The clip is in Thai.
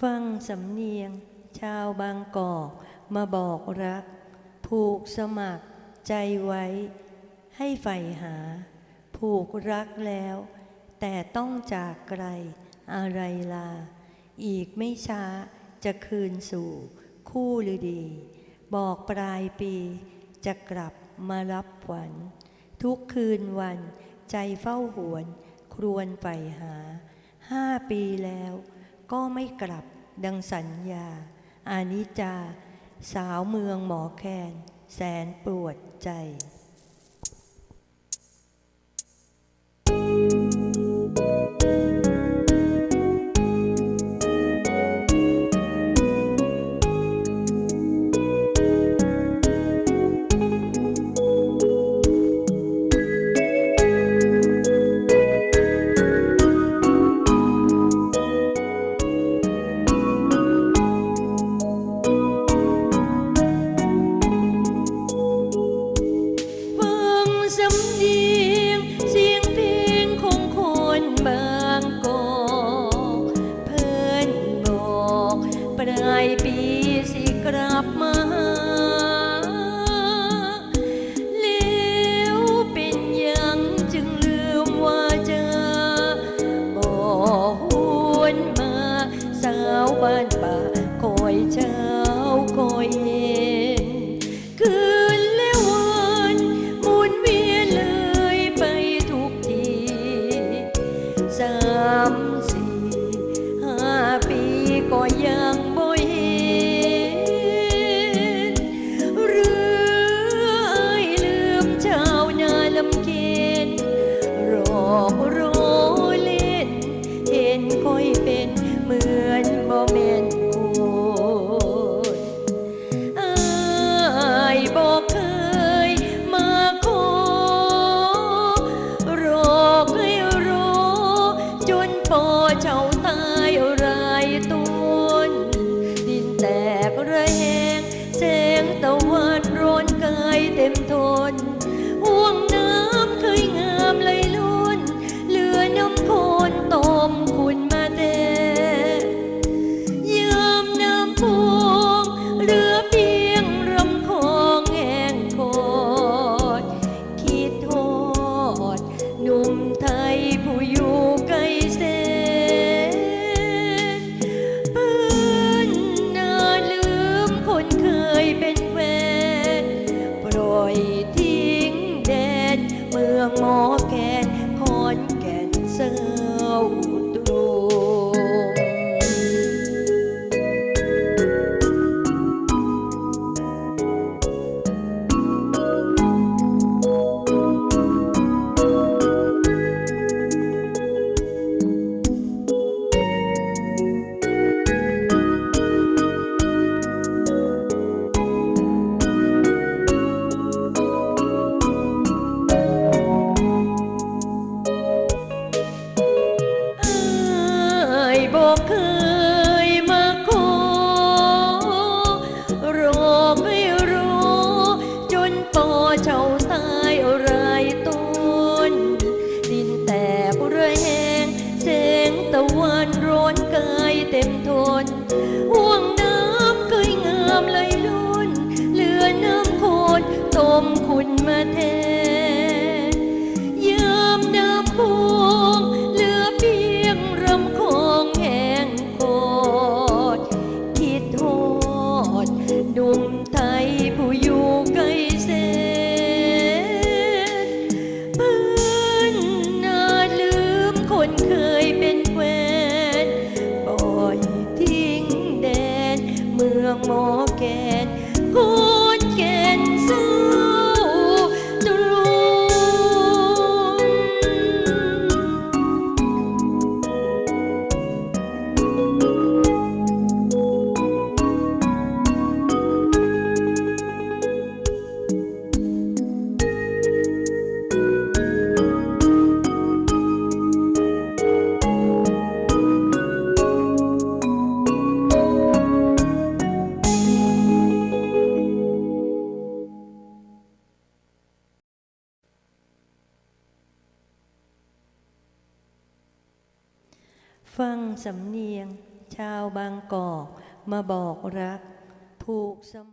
ฟังสำเนียง ชาวบางกอกมาบอกรัก ผูกสมัครใจไว้ ให้ใฝ่หา ผูกรักแล้ว แต่ต้องจากไกลอะไรลา อีกไม่ช้าจะคืนสู่คู่ฤดี บอกปลายปีจะกลับมารับขวัญทุกคืนวันใจเฝ้าหวน ครวนใฝ่หา ห้าปีแล้วก็ไม่กลับ ดังสัญญา อานิจจา สาวเมืองหมอแคน แสนปวดใจามสี่ห้าปีก็ยัง เจ้าตายรายต้นดินแตกระแหงแสงตะวันร้อนกายเต็มทน มาแทนยามน้ำพองเหลือเพียงรำคองแห้งโคตรคิดโทษหนุ่มไทยผู้อยู่ไกลแสนเพิ่นน่าลืมคนเคยเป็นแฟนปล่อยทิ้งแดนเมืองหมอแก ฟังสำเนียง ชาวบางกอก มาบอกรัก ผูกสม